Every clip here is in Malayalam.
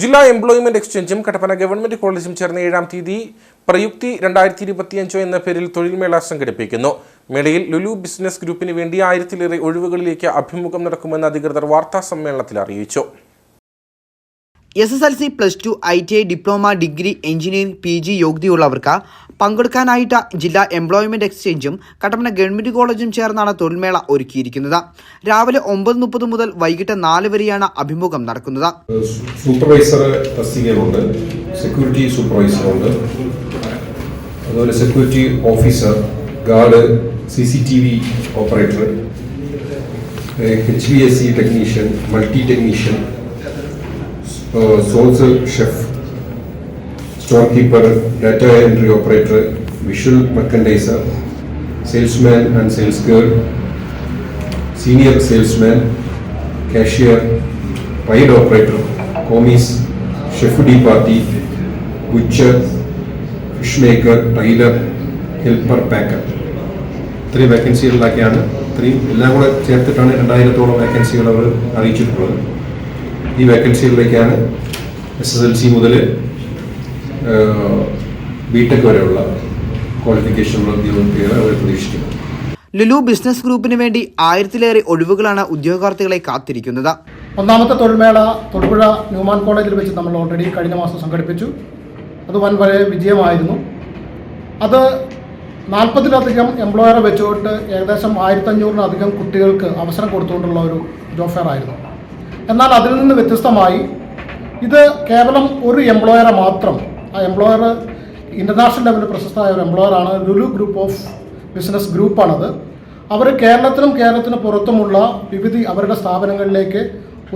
ജില്ലാ എംപ്ലോയ്മെന്റ് എക്സ്ചേഞ്ചും കട്ടപ്പന ഗവൺമെന്റ് കോളേജും ചേർന്ന് ഏഴാം തീയതി പ്രയുക്തി രണ്ടായിരത്തി ഇരുപത്തിയഞ്ച് എന്ന പേരിൽ തൊഴിൽമേള സംഘടിപ്പിക്കുന്നു. മേളയിൽ ലുലു ബിസിനസ് ഗ്രൂപ്പിന് വേണ്ടി ആയിരത്തിലേറെ ഒഴിവുകളിലേക്ക് അഭിമുഖം നടക്കുമെന്ന് അധികൃതർ വാർത്താ സമ്മേളനത്തിൽ അറിയിച്ചു. S S L C plus two I T I diploma degree engineering P G യോഗ്യതയുള്ളവർക്ക് പങ്കെടുക്കാനായിട്ട് ജില്ലാ എംപ്ലോയ്മെന്റ് എക്സ്ചേഞ്ചും കട്ടപ്പന ഗവൺമെന്റ് കോളേജും ചേർന്നാണ് തൊഴിൽമേള ഒരുക്കിയിരിക്കുന്നത്. രാവിലെ ഒമ്പത് മുപ്പത് മുതൽ വൈകിട്ട് നാല് വരെയാണ് അഭിമുഖം നടക്കുന്നത്. സൂപ്പർവൈസർ തസ്തികകളുണ്ട് സെക്യൂരിറ്റി സൂപ്പർവൈസറുണ്ട്. അതുപോലെ security officer guard C C T V operator H B S C technician multi technician source chef store keeper data entry operator visual merchandiser salesman and sales girl senior salesman cashier ride operator commis chef de partie butcher fish maker tailor helper packer. ഇത്രയും വേക്കൻസികളിലൊക്കെയാണ് ഇത്രയും എല്ലാം കൂടെ ചേർത്തിട്ടാണ് രണ്ടായിരത്തോളം വേക്കൻസികൾ അവർ അറിയിച്ചിട്ടുള്ളത്. ഈ വേക്കൻസികളിലേക്കാണ് എസ് എസ് എൽ സി മുതൽ ബിടെക് വരെയുള്ള ക്വാളിഫിക്കേഷനുള്ള ഉദ്യോഗാർത്ഥികളെ അവർ പ്രതീക്ഷിക്കുന്നത് ലുലു ബിസിനസ് ഗ്രൂപ്പിന് വേണ്ടി ആയിരത്തിലേറെ ഒഴിവുകളാണ് ഉദ്യോഗാർത്ഥികളെ കാത്തിരിക്കുന്നത്. ഒന്നാമത്തെ തൊഴിൽമേള തൊടുപുഴ ന്യൂമാൻ കോളേജിൽ വെച്ച് നമ്മൾ ഓൾറെഡി കഴിഞ്ഞ മാസം സംഘടിപ്പിച്ചു. അത് വൻ വലിയ വിജയമായിരുന്നു. അത് നാൽപ്പതിലധികം എംപ്ലോയറെ വെച്ചുകൊണ്ട് ഏകദേശം ആയിരത്തഞ്ഞൂറിലധികം കുട്ടികൾക്ക് അവസരം കൊടുത്തുകൊണ്ടുള്ള ഒരു ജോബ് ഫെയർ ആയിരുന്നു. എന്നാൽ അതിൽ നിന്ന് വ്യത്യസ്തമായി ഇത് കേവലം ഒരു എംപ്ലോയറെ മാത്രം. ആ എംപ്ലോയർ ഇന്റർനാഷണൽ ലെവലിൽ പ്രശസ്തമായ ഒരു എംപ്ലോയറാണ് ലുലു ഗ്രൂപ്പ് ഓഫ് ബിസിനസ് ഗ്രൂപ്പാണത് അവർ കേരളത്തിലും കേരളത്തിന് പുറത്തുമുള്ള വിവിധ അവരുടെ സ്ഥാപനങ്ങളിലേക്ക്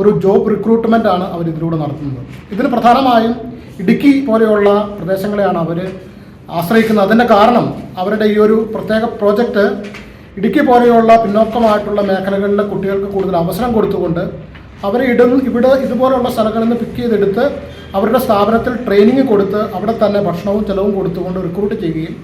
ഒരു ജോബ് റിക്രൂട്ട്മെന്റ് ആണ് അവർ ഇതിലൂടെ നടത്തുന്നത്. ഇതിന് പ്രധാനമായും ഇടുക്കി പോലെയുള്ള പ്രദേശങ്ങളെയാണ് അവർ ആശ്രയിക്കുന്നത്. അതിന്റെ കാരണം അവരുടെ ഈ ഒരു പ്രത്യേക പ്രോജക്റ്റ് ഇടുക്കി പോലെയുള്ള പിന്നോക്കമായിട്ടുള്ള മേഖലകളിലെ കുട്ടികൾക്ക് കൂടുതൽ അവസരം കൊടുത്തുകൊണ്ട് അവരെ ഇടുന്ന ഇവിടെ ഇതുപോലുള്ള സ്ഥലങ്ങളിൽ നിന്ന് പിക്ക് ചെയ്തെടുത്ത് അവരുടെ സ്ഥാപനത്തിൽ ട്രെയിനിങ് കൊടുത്ത് അവിടെ തന്നെ ഭക്ഷണവും ചെലവും കൊടുത്തുകൊണ്ട് റിക്രൂട്ട് ചെയ്യുകയും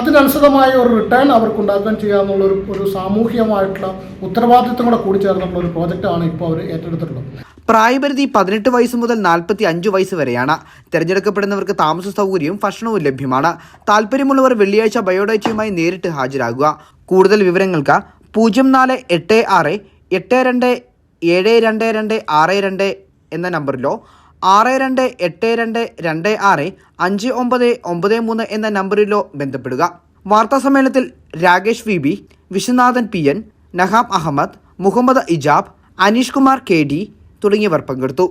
അതിനനുസൃതമായ ഒരു റിട്ടേൺ അവർക്ക് ഉണ്ടാക്കാൻ ചെയ്യാമെന്നുള്ള ഒരു ഒരു സാമൂഹികമായിട്ടുള്ള ഉത്തരവാദിത്വം കൂടെ കൂടി ചേർന്നുള്ള ഒരു പ്രോജക്റ്റാണ് ഇപ്പോൾ അവർ ഏറ്റെടുത്തിട്ടുള്ളത്. പ്രായപരിധി പതിനെട്ട് വയസ്സ് മുതൽ നാൽപ്പത്തി അഞ്ച് വയസ്സ് വരെയാണ്. തിരഞ്ഞെടുക്കപ്പെടുന്നവർക്ക് താമസ സൗകര്യവും ഭക്ഷണവും ലഭ്യമാണ്. താല്പര്യമുള്ളവർ വെള്ളിയാഴ്ച ബയോഡേറ്റയുമായി നേരിട്ട് ഹാജരാകുക. കൂടുതൽ വിവരങ്ങൾക്ക് പൂജ്യം നാല് എട്ട് ആറ് എട്ട് രണ്ട് ഏഴ് രണ്ട് രണ്ട് ആറ് രണ്ട് എന്ന നമ്പറിലോ ആറ് രണ്ട് എട്ട് രണ്ട് രണ്ട് ആറ് അഞ്ച് ഒമ്പത് ഒമ്പത് മൂന്ന് എന്ന നമ്പറിലോ ബന്ധപ്പെടുക. വാർത്താ സമ്മേളനത്തിൽ Rakesh V B Viswanathan P N Naham Ahammed Muhammed Ijab Aneesh Kumar K D തുടങ്ങിയവർ പങ്കെടുത്തു.